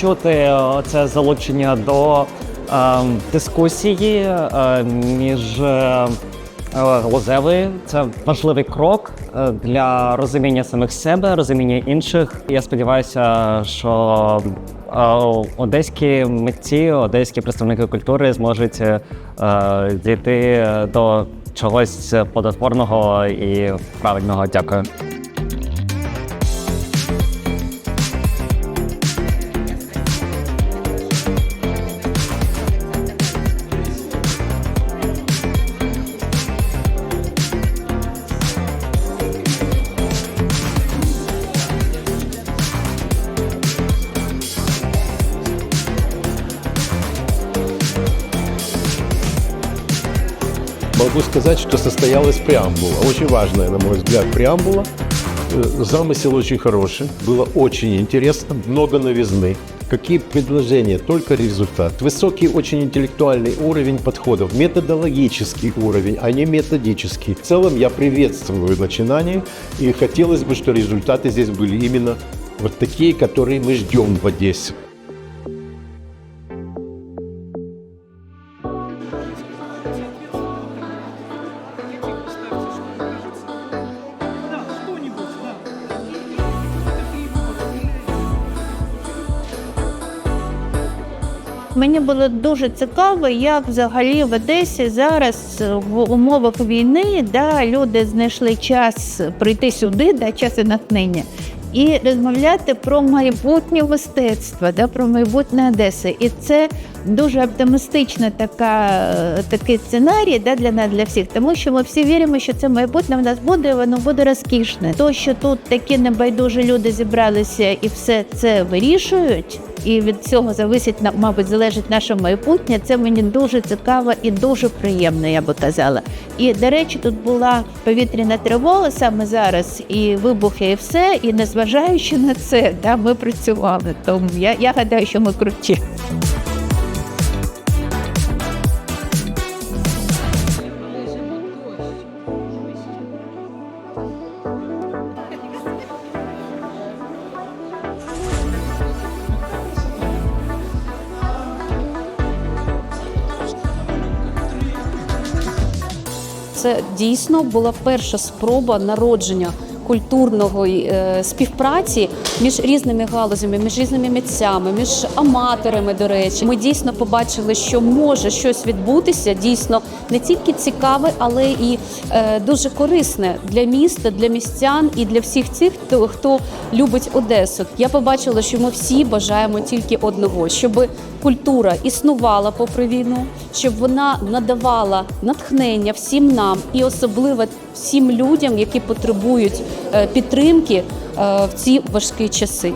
відчути це залучення до е, дискусії е, між е, Лозевою. Це важливий крок е, для розуміння самих себе, розуміння інших. Я сподіваюся, що е, одеські митці, одеські представники культури зможуть е, дійти до чогось плодотворного і правильного. Дякую. Могу сказать, что состоялась преамбула. Очень важная, на мой взгляд, преамбула. Э, Замысел очень хороший. Было очень интересно. Много новизны. Какие предложения, только результат. Высокий очень интеллектуальный уровень подходов, методологический уровень, а не методический. В целом я приветствую начинание и хотелось бы, что результаты здесь были именно вот такие, которые мы ждем в Одессе. Було дуже цікаво, як взагалі в Одесі зараз в умовах війни да, люди знайшли час прийти сюди, да, час і натхнення, і розмовляти про майбутнє мистецтво, да, про майбутнє Одеси. І це дуже оптимістична така, е, такий сценарій да, для нас, для всіх, тому що ми всі віримо, що це майбутнє в нас буде, воно буде розкішне. То, що тут такі небайдужі люди зібралися і все це вирішують і від цього зависить мабуть, залежить наше майбутнє. Це мені дуже цікаво і дуже приємно, я би казала. І до речі, тут була повітряна тривога саме зараз, і вибухи, і все. І незважаючи на це, да, ми працювали. Тому я, я гадаю, що ми круті. Це дійсно була перша спроба народження культурної е, співпраці між різними галузями, між різними митцями, між аматорами. До речі, ми дійсно побачили, що може щось відбутися, дійсно не тільки цікаве, але і е, дуже корисне для міста, для містян і для всіх цих, хто, хто любить Одесу. Я побачила, що ми всі бажаємо тільки одного, щоб культура існувала попри війну, щоб вона надавала натхнення всім нам і особливо всім людям, які потребують е, підтримки е, в ці важкі часи.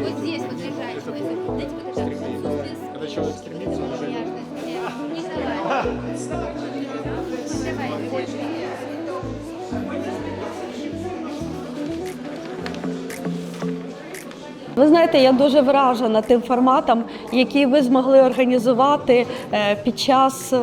Вот здесь вот лежать. Дайте подождать. Не давай. Давай, Ви знаєте, я дуже вражена тим форматом, який ви змогли організувати е, під час е,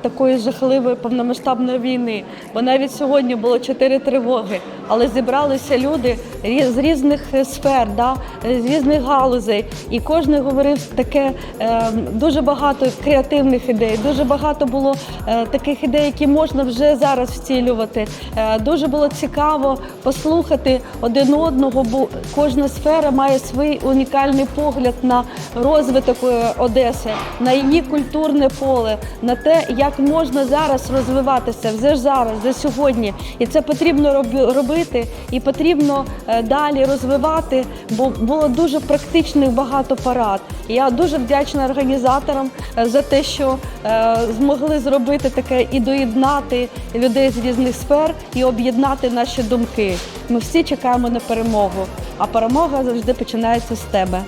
такої жахливої повномасштабної війни. Бо навіть сьогодні було чотири тривоги, але зібралися люди з різних сфер, да, з різних галузей, і кожен говорив таке е, дуже багато креативних ідей. Дуже багато було таких ідей, які можна вже зараз втілювати. Дуже було цікаво послухати один одного, бо кожна сфера має свій унікальний погляд на розвиток е, Одеси, на її культурне поле, на те, як можна зараз розвиватися вже зараз, вже сьогодні. І це потрібно робити, і потрібно е, далі розвивати, бо було дуже практичних багато парад. Я дуже вдячна організаторам е, за те, що змогли зробити таке і доєднати людей з різних сфер і об'єднати наші думки. Ми всі чекаємо на перемогу, а перемога завжди починається з тебе.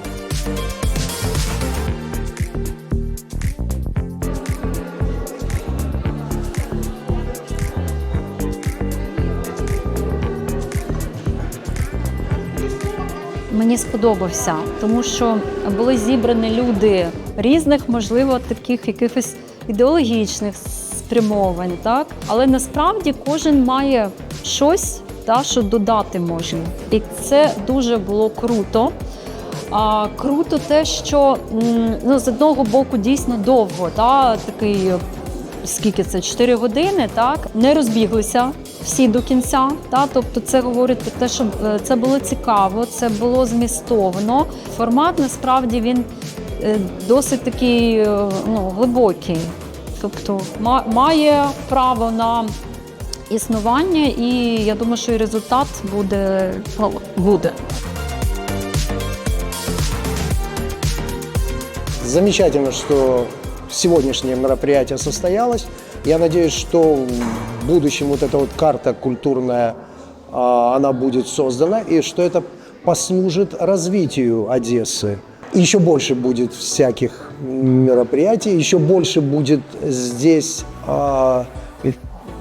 Мені сподобався, тому що були зібрані люди різних, можливо, таких якихось ідеологічних спрямовань, так але насправді кожен має щось, та, що додати можна. І це дуже було круто. А, круто те, що ну, з одного боку дійсно довго, та, такий, скільки це, 4 години, так, не розбіглися всі до кінця. Та, тобто це говорить про те, що е, це було цікаво, це було змістовно. Формат насправді він е, досить такий е, ну, глибокий. Тобто ма- має право на існування, і я думаю, що і результат буде, ну, буде. Замечательно, что сегодняшнее мероприятие состоялось. Я надеюсь, что в будущем вот эта вот карта культурная, а, она будет создана, и что это послужит развитию Одессы. Еще больше будет всяких мероприятий, еще больше будет здесь а,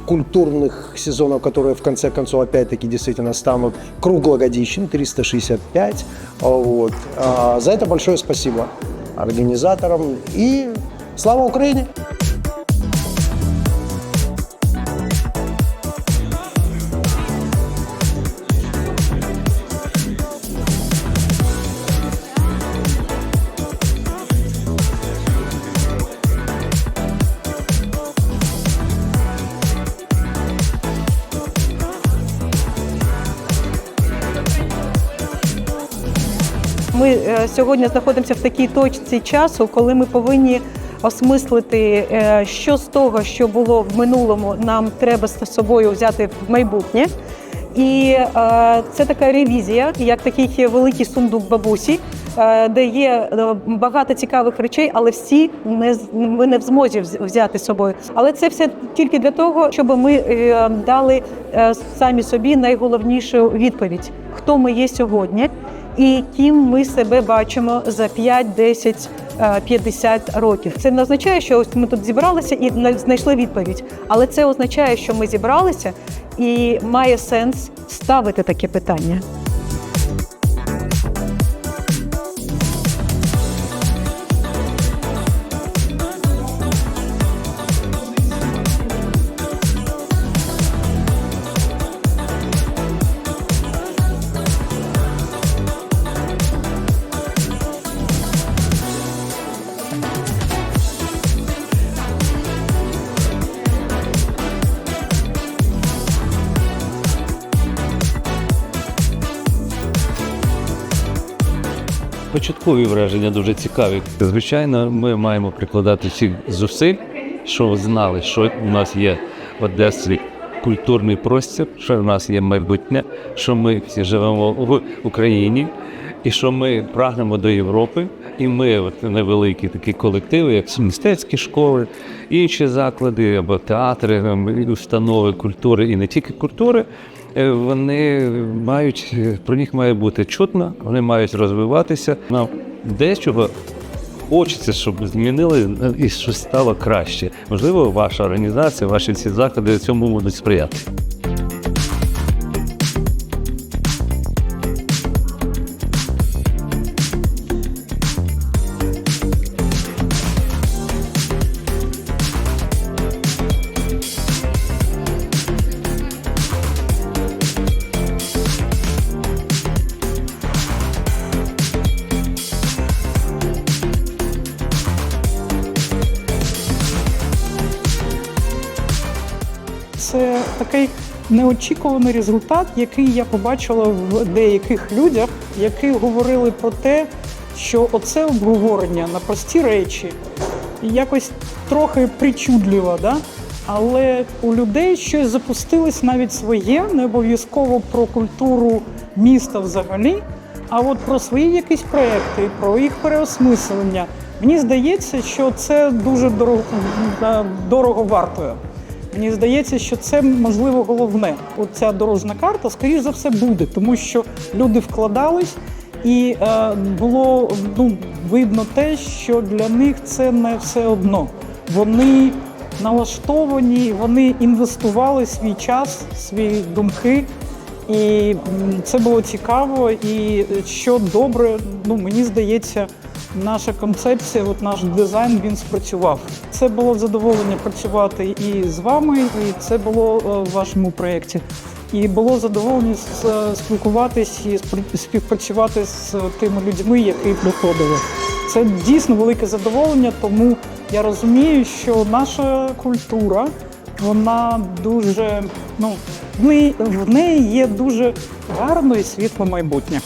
культурных сезонов, которые в конце концов опять-таки действительно станут круглогодичными, 365. А, Вот. А, За это большое спасибо организаторам и слава Украине! Ми е, сьогодні знаходимося в такій точці часу, коли ми повинні осмислити, е, що з того, що було в минулому, нам треба з собою взяти в майбутнє. І е, це така ревізія, як такий великий сундук бабусі, де є багато цікавих речей, але всі не ми не в змозі взяти з собою. Але це все тільки для того, щоб ми дали самі собі найголовнішу відповідь: хто ми є сьогодні і ким ми себе бачимо за 5, 10, е, 50 років. Це не означає, що ось ми тут зібралися і на- знайшли відповідь, але це означає, що ми зібралися і має сенс ставити таке питання. Початкові враження дуже цікаві. Звичайно, ми маємо прикладати всіх зусиль, щоб знали, що у нас є в Одесі культурний простір, що в нас є майбутнє, що ми всі живемо в Україні, і що ми прагнемо до Європи. І ми, от невеликі такі колективи, як мистецькі школи, інші заклади або театри, установи культури, і не тільки культури. Е, Вони мають про них має бути чутно, вони мають розвиватися. Нам дечого хочеться, щоб змінили е, і щось стало краще. Можливо, ваша організація, ваші ці заходи цьому будуть сприяти. Такий неочікуваний результат, який я побачила в деяких людях, які говорили про те, що оце обговорення на прості речі якось трохи причудливо, да? але у людей щось запустилось навіть своє, не обов'язково про культуру міста взагалі, а от про свої якісь проекти, про їх переосмислення. Мені здається, що це дуже дорого, дорого вартує. Мені здається, що це можливо головне. Оця дорожна карта, скоріш за все, буде, тому що люди вкладались, і е, було ну, видно те, що для них це не все одно. Вони налаштовані, вони інвестували свій час, свої думки. І це було цікаво. І що добре, ну мені здається, наша концепція, от наш дизайн він спрацював. Це було задоволення працювати і з вами, і це було е, в вашому проєкті. І було задоволення с- спілкуватись і співпрацювати з тими людьми, які приходили. Це дійсно велике задоволення, тому я розумію, що наша культура вона дуже ну в неї, в неї є дуже гарне і світле майбутнє.